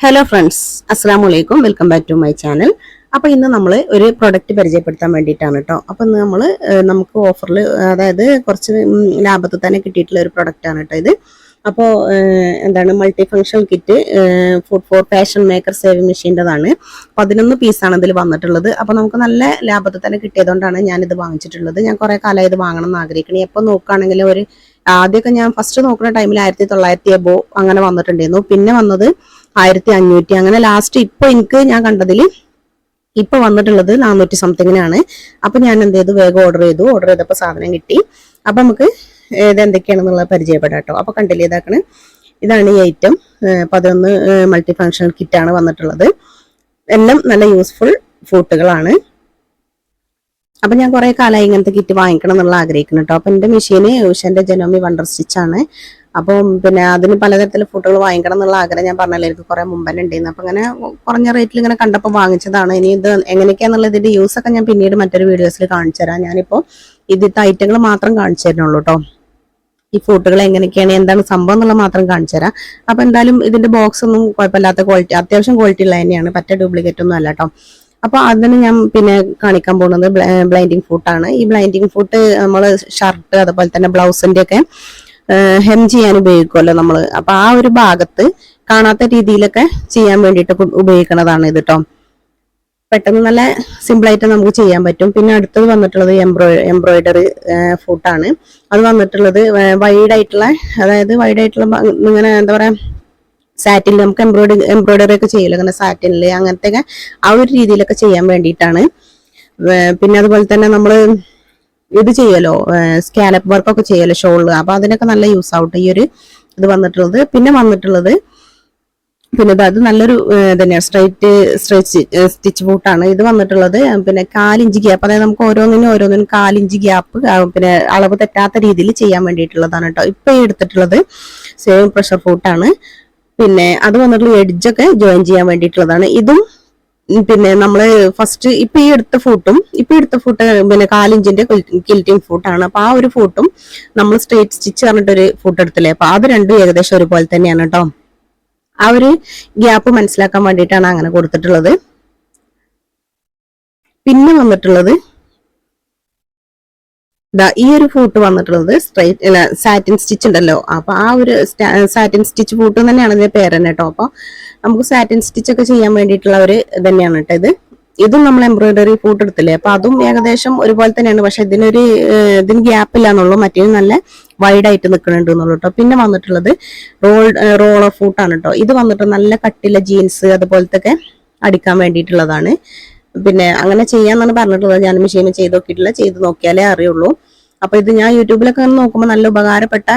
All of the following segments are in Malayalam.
ഹലോ ഫ്രണ്ട്സ് അസ്സാം വലൈക്കും welcome back to my channel അപ്പോൾ ഇന്ന് നമ്മൾ ഒരു പ്രൊഡക്റ്റ് പരിചയപ്പെടുത്താൻ വേണ്ടിയിട്ടാണ് കേട്ടോ അപ്പോൾ ഇന്ന് നമ്മൾ നമുക്ക് ഓഫറിൽ അതായത് കുറച്ച് ലാഭത്തിൽ തന്നെ കിട്ടിയിട്ടുള്ള ഒരു പ്രൊഡക്റ്റാണ് കേട്ടോ ഇത്. അപ്പോൾ എന്താണ് multi function kit food for fashion maker saving മെഷീന്റെതാണ് പതിനൊന്ന് പീസാണ് ഇതിൽ വന്നിട്ടുള്ളത്. അപ്പോൾ നമുക്ക് നല്ല ലാഭത്തിൽ തന്നെ കിട്ടിയതുകൊണ്ടാണ് ഞാനിത് വാങ്ങിച്ചിട്ടുള്ളത്. ഞാൻ കുറേ കാലം ഇത് വാങ്ങണം എന്ന് ആഗ്രഹിക്കണേ എപ്പോൾ നോക്കുകയാണെങ്കിൽ ഒരു ആദ്യമൊക്കെ ഞാൻ ഫസ്റ്റ് നോക്കുന്ന ടൈമിൽ ആയിരത്തി തൊള്ളായിരത്തി എബോ അങ്ങനെ വന്നിട്ടുണ്ടായിരുന്നു. പിന്നെ വന്നത് ആയിരത്തി അഞ്ഞൂറ്റി അങ്ങനെ ലാസ്റ്റ് ഇപ്പൊ എനിക്ക് ഞാൻ കണ്ടതിൽ ഇപ്പൊ വന്നിട്ടുള്ളത് നാനൂറ്റി സംതിങ്ങിനാണ് അപ്പൊ ഞാൻ എന്ത് ചെയ്തു? വേഗം ഓർഡർ ചെയ്തു. ഓർഡർ ചെയ്തപ്പോൾ സാധനം കിട്ടി. അപ്പൊ നമുക്ക് ഇത് എന്തൊക്കെയാണെന്നുള്ളത് പരിചയപ്പെടാം കേട്ടോ. അപ്പൊ കണ്ടില്ലേ ഇതാക്കണ്? ഇതാണ് ഈ ഐറ്റം പതിനൊന്ന് മൾട്ടി ഫങ്ഷണൽ കിറ്റാണ് വന്നിട്ടുള്ളത്. എല്ലാം നല്ല യൂസ്ഫുൾ ഫ്രൂട്ടുകളാണ് അപ്പൊ ഞാൻ കുറെ കാലമായി ഇങ്ങനത്തെ കിറ്റ് വാങ്ങിക്കണം എന്നുള്ള ആഗ്രഹിക്കുന്നു കേട്ടോ. അപ്പൊ എന്റെ മെഷീന് ഉഷന്റെ ജനോമി വണ്ടർ സ്റ്റിച്ചാണ് അപ്പം പിന്നെ അതിന് പലതരത്തിലുള്ള ഫുഡുകൾ വാങ്ങിക്കണം എന്നുള്ള ആഗ്രഹം ഞാൻ പറഞ്ഞല്ലോ എനിക്ക് കുറെ മുമ്പന്നെ ഉണ്ടായിരുന്നു. അപ്പൊ ഇങ്ങനെ കുറഞ്ഞ റേറ്റിൽ ഇങ്ങനെ കണ്ടപ്പോൾ വാങ്ങിച്ചതാണ്. ഇനി ഇത് എങ്ങനെയൊക്കെയാന്നുള്ള ഇതിന്റെ യൂസ് ഒക്കെ ഞാൻ പിന്നീട് മറ്റൊരു വീഡിയോസിൽ കാണിച്ചു തരാം. ഞാനിപ്പോ ഇതിന്റെ ഐറ്റങ്ങൾ മാത്രം കാണിച്ചു തരുന്നുള്ളൂ കേട്ടോ ഈ ഫുഡുകൾ എങ്ങനെയൊക്കെയാണ് എന്താണ് സംഭവം എന്നുള്ളത് മാത്രം കാണിച്ചു തരാം. അപ്പൊ എന്തായാലും ഇതിന്റെ ബോക്സ് ഒന്നും കുഴപ്പമില്ലാത്ത ക്വാളിറ്റി അത്യാവശ്യം ക്വാളിറ്റി ഉള്ള തന്നെയാണ് പറ്റ ഡ്യൂപ്ലിക്കേറ്റ് ഒന്നും അല്ല കേട്ടോ അപ്പൊ അതിന് ഞാൻ പിന്നെ കാണിക്കാൻ പോകുന്നത് ബ്ലൈൻഡിങ് ഫുട്ടാണ് ഈ ബ്ലൈൻഡിങ് ഫുട്ട് നമ്മൾ ഷർട്ട് അതുപോലെ തന്നെ ബ്ലൗസിന്റെ ഒക്കെ ഹെം ചെയ്യാൻ ഉപയോഗിക്കുമല്ലോ നമ്മൾ അപ്പൊ ആ ഒരു ഭാഗത്ത് കാണാത്ത രീതിയിലൊക്കെ ചെയ്യാൻ വേണ്ടിയിട്ട് ഉപയോഗിക്കുന്നതാണ് ഇത് കേട്ടോ പെട്ടെന്ന് നല്ല സിമ്പിൾ ആയിട്ട് നമുക്ക് ചെയ്യാൻ പറ്റും. പിന്നെ അടുത്തത് വന്നിട്ടുള്ളത് എംബ്രോയ് എംബ്രോയിഡറി ഫുട്ടാണ് അത് വന്നിട്ടുള്ളത് വൈഡ് ആയിട്ടുള്ള അതായത് വൈഡ് ആയിട്ടുള്ള ഭ- ഇങ്ങനെ എന്താ പറയാ സാറ്റിൽ നമുക്ക് എംബ്രോയിഡറി എംബ്രോയിഡറി ഒക്കെ ചെയ്യല്ലോ അങ്ങനെ സാറ്റിനിൽ അങ്ങനത്തെ ആ ഒരു രീതിയിലൊക്കെ ചെയ്യാൻ വേണ്ടിയിട്ടാണ്. പിന്നെ അതുപോലെ തന്നെ നമ്മൾ ഇത് ചെയ്യലോ സ്കാലപ്പ് വർക്കൊക്കെ ചെയ്യലോ ഷോളിൽ അപ്പൊ അതിനൊക്കെ നല്ല യൂസ് ആവട്ടെ ഈ ഒരു ഇത് വന്നിട്ടുള്ളത്. പിന്നെ വന്നിട്ടുള്ളത് പിന്നെ അത് നല്ലൊരു തന്നെയാണ് സ്ട്രൈറ്റ് സ്ട്രെച്ച് സ്റ്റിച്ച് ബൂട്ടാണ് ഇത് വന്നിട്ടുള്ളത് പിന്നെ കാലിഞ്ച് ഗ്യാപ്പ് അതായത് നമുക്ക് ഓരോന്നിനും ഓരോന്നിനും കാലിഞ്ച് ഗ്യാപ്പ് പിന്നെ അളവ് തെറ്റാത്ത രീതിയിൽ ചെയ്യാൻ വേണ്ടിയിട്ടുള്ളതാണ് കേട്ടോ ഇപ്പൊ എടുത്തിട്ടുള്ളത് സെയിം പ്രഷർ ഫൂട്ടാണ് പിന്നെ അത് വന്നിട്ടുള്ള എഡ്ജൊക്കെ ജോയിൻ ചെയ്യാൻ വേണ്ടിയിട്ടുള്ളതാണ്. ഇതും പിന്നെ നമ്മൾ ഫസ്റ്റ് ഇപ്പൊ ഈ എടുത്ത ഫൂട്ടും ഇപ്പൊ എടുത്ത ഫൂട്ട് പിന്നെ കാലിഞ്ചിന്റെ കിൽറ്റിംഗ് ഫൂട്ടാണ് അപ്പൊ ആ ഒരു ഫൂട്ടും നമ്മൾ സ്ട്രേറ്റ് സ്റ്റിച്ച് പറഞ്ഞിട്ടൊരു ഫൂട്ട് എടുത്തില്ലേ? അപ്പൊ അത് രണ്ടും ഏകദേശം ഒരുപോലെ തന്നെയാണ് കേട്ടോ ആ ഒരു ഗ്യാപ്പ് മനസ്സിലാക്കാൻ വേണ്ടിയിട്ടാണ് അങ്ങനെ കൊടുത്തിട്ടുള്ളത്. പിന്നെ വന്നിട്ടുള്ളത് ദാ ഈ ഒരു ഫൂട്ട് വന്നിട്ടുള്ളത് സ്ട്രൈറ്റ് സാറ്റിൻ സ്റ്റിച്ച് ഉണ്ടല്ലോ. അപ്പൊ ആ ഒരു സാറ്റിൻ സ്റ്റിച്ച് ഫൂട്ട് തന്നെയാണ് ഇതിന്റെ പേര് തന്നെ കേട്ടോ. അപ്പൊ നമുക്ക് സാറ്റിൻ സ്റ്റിച്ച് ഒക്കെ ചെയ്യാൻ വേണ്ടിയിട്ടുള്ള ഒരു തന്നെയാണ് കേട്ടോ ഇത്. ഇതും നമ്മൾ എംബ്രോയിഡറി ഫൂട്ട് എടുത്തില്ലേ? അപ്പൊ അതും ഏകദേശം ഒരുപോലെ തന്നെയാണ്. പക്ഷെ ഇതിനൊരു ഇതിന് ഗ്യാപ്പ് ഇല്ലാന്നുള്ളൂ. മറ്റേ നല്ല വൈഡ് ആയിട്ട് നിൽക്കുന്നുണ്ട് എന്നുള്ളൂ കേട്ടോ. പിന്നെ വന്നിട്ടുള്ളത് റോൾ ഓഫ് ഫൂട്ടാണ് കേട്ടോ. ഇത് വന്നിട്ട് നല്ല കട്ടിയുള്ള ജീൻസ് അതുപോലത്തെ ഒക്കെ അടിക്കാൻ വേണ്ടിയിട്ടുള്ളതാണ്. പിന്നെ അങ്ങനെ ചെയ്യാന്നാണ് പറഞ്ഞിട്ടുള്ളത്. ഞാൻ മെഷീനിൽ ചെയ്ത് നോക്കിയിട്ടില്ല. ചെയ്ത് നോക്കിയാലേ അറിയുള്ളൂ. അപ്പൊ ഇത് ഞാൻ യൂട്യൂബിലൊക്കെ നോക്കുമ്പോൾ നല്ല ഉപകാരപ്പെട്ട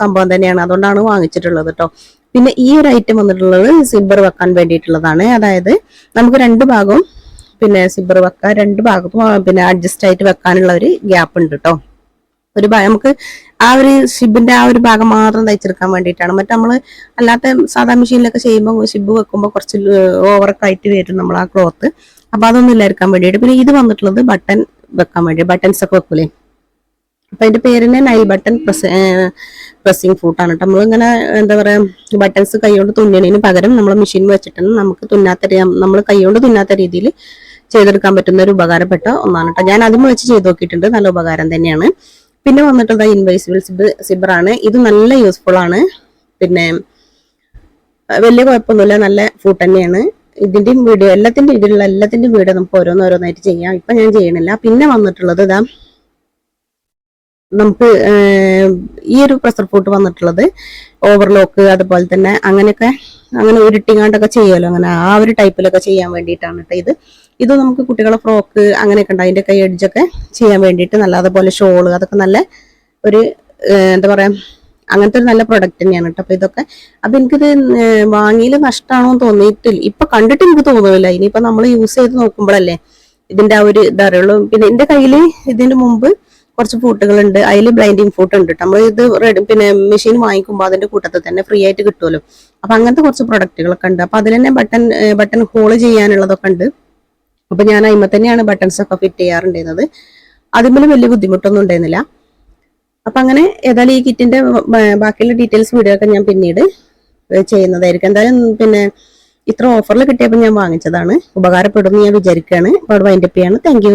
സംഭവം തന്നെയാണ്. അതുകൊണ്ടാണ് വാങ്ങിച്ചിട്ടുള്ളത് കേട്ടോ പിന്നെ ഈ ഒരു ഐറ്റം വന്നിട്ടുള്ളത് സിബർ വെക്കാൻ വേണ്ടിയിട്ടുള്ളതാണ്. അതായത് നമുക്ക് രണ്ട് ഭാഗവും പിന്നെ സിബർ വെക്കാൻ രണ്ട് ഭാഗത്തും പിന്നെ അഡ്ജസ്റ്റ് ആയിട്ട് വെക്കാനുള്ള ഒരു ഗ്യാപ്പ് ഉണ്ട് കേട്ടോ ഒരു നമുക്ക് ആ ഒരു ഷിബിന്റെ ആ ഒരു ഭാഗം മാത്രം തയ്ച്ചെടുക്കാൻ വേണ്ടിയിട്ടാണ്. മറ്റേ നമ്മൾ അല്ലാത്ത സാധാ മെഷീനിലൊക്കെ ചെയ്യുമ്പോൾ ഷിബ് വെക്കുമ്പോൾ കുറച്ച് ഓവറൊക്കെ ആയിട്ട് വരും നമ്മൾ ആ ക്ലോത്ത് അപ്പൊ അതൊന്നും ഇല്ലായിരിക്കാൻ വേണ്ടിയിട്ട്. പിന്നെ ഇത് വന്നിട്ടുള്ളത് ബട്ടൺ വെക്കാൻ വേണ്ടി ബട്ടൺസ് ഒക്കെ വെക്കൂലേ? അപ്പൊ അതിന്റെ പേരിന് നൈൽ ബട്ടൺ പ്രസ് പ്രസ്സിങ് ഫൂട്ടാണ് കേട്ടോ നമ്മളിങ്ങനെ എന്താ പറയാ ബട്ടൺസ് കൈകൊണ്ട് തുന്നണതിന് പകരം നമ്മൾ മെഷീൻ വെച്ചിട്ടാണ് നമുക്ക് തുന്നാത്ത നമ്മൾ കൈകൊണ്ട് തുന്നാത്ത രീതിയിൽ ചെയ്തെടുക്കാൻ പറ്റുന്ന ഒരു ഉപകാരപ്പെട്ട ഒന്നാണ് കേട്ടോ ഞാൻ അതും വെച്ച് ചെയ്ത് നോക്കിയിട്ടുണ്ട് നല്ല ഉപകാരം തന്നെയാണ്. പിന്നെ വന്നിട്ടുള്ളത് ഇൻവൈസിബിൾ സിബ് സിബറാണ് ഇത് നല്ല യൂസ്ഫുൾ ആണ്. പിന്നെ വലിയ കുഴപ്പമൊന്നുമില്ല നല്ല ഫുഡ് തന്നെയാണ്. ഇതിന്റെയും വീഡിയോ എല്ലാത്തിന്റെ ഇതിലുള്ള എല്ലാത്തിന്റെയും വീഡിയോ നമുക്ക് ഓരോന്നോരോന്നായിട്ട് ചെയ്യാം. ഇപ്പൊ ഞാൻ ചെയ്യണില്ല. പിന്നെ വന്നിട്ടുള്ളത് ഇതാ നമുക്ക് ഈ ഒരു പ്രഷർ ഫുഡ് വന്നിട്ടുള്ളത് ഓവർലോക്ക് അതുപോലെ തന്നെ അങ്ങനെയൊക്കെ അങ്ങനെ ഉരുട്ടിങ്ങാണ്ടൊക്കെ ചെയ്യുമല്ലോ. അങ്ങനെ ആ ഒരു ടൈപ്പിലൊക്കെ ചെയ്യാൻ വേണ്ടിയിട്ടാണ് കേട്ടോ ഇത്. ഇത് നമുക്ക് കുട്ടികളെ ഫ്രോക്ക് അങ്ങനെയൊക്കെ ഉണ്ട്. കൈ എഡ്ജൊക്കെ ചെയ്യാൻ വേണ്ടിയിട്ട് നല്ല അതുപോലെ ഷോൾ അതൊക്കെ നല്ല ഒരു എന്താ പറയാ അങ്ങനത്തെ ഒരു നല്ല പ്രൊഡക്റ്റ് തന്നെയാണ് കേട്ടോ അപ്പൊ ഇതൊക്കെ. അപ്പൊ എനിക്കിത് വാങ്ങിയിൽ നഷ്ടമാണോ എന്ന് തോന്നിയിട്ടില്ല. ഇപ്പൊ കണ്ടിട്ട് എനിക്ക് തോന്നുന്നില്ല. ഇനിയിപ്പോ നമ്മൾ യൂസ് ചെയ്ത് നോക്കുമ്പോഴല്ലേ ഇതിന്റെ ആ ഒരു ഇതറിയുള്ളൂ പിന്നെ എന്റെ കയ്യിൽ ഇതിന് മുമ്പ് കുറച്ച് ഫൂട്ടുകളുണ്ട് അതിൽ ബ്ലൈൻഡിങ് ഫൂട്ട് ഉണ്ട്. നമ്മൾ ഇത് റെഡി പിന്നെ മെഷീൻ വാങ്ങിക്കുമ്പോൾ അതിന്റെ കൂട്ടത്തിൽ തന്നെ ഫ്രീ ആയിട്ട് കിട്ടുമല്ലോ അപ്പൊ അങ്ങനത്തെ കുറച്ച് പ്രൊഡക്റ്റുകളൊക്കെ ഉണ്ട്. അപ്പൊ അതിൽ തന്നെ ബട്ടൺ ബട്ടൺ ഹോൾ ചെയ്യാനുള്ളതൊക്കെ ഉണ്ട്. അപ്പൊ ഞാൻ അതിമ തന്നെയാണ് ബട്ടൺസ് ഒക്കെ ഫിറ്റ് ചെയ്യാറുണ്ടായിരുന്നത്. അതിന്മേലും വലിയ ബുദ്ധിമുട്ടൊന്നും ഉണ്ടായിരുന്നില്ല. അപ്പൊ അങ്ങനെ ഏതായാലും ഈ കിറ്റിന്റെ ബാക്കിയുള്ള ഡീറ്റെയിൽസ് വീഡിയോ ഒക്കെ ഞാൻ പിന്നീട് ചെയ്യുന്നതായിരിക്കും. എന്തായാലും പിന്നെ ഇത്ര ഓഫറിൽ കിട്ടിയപ്പോൾ ഞാൻ വാങ്ങിച്ചതാണ്. ഉപകാരപ്പെടുമെന്ന് ഞാൻ വിചാരിക്കുകയാണ് അപ്പോൾ അവിടെ വൈൻഡപ്പ് ചെയ്യാണ്. താങ്ക്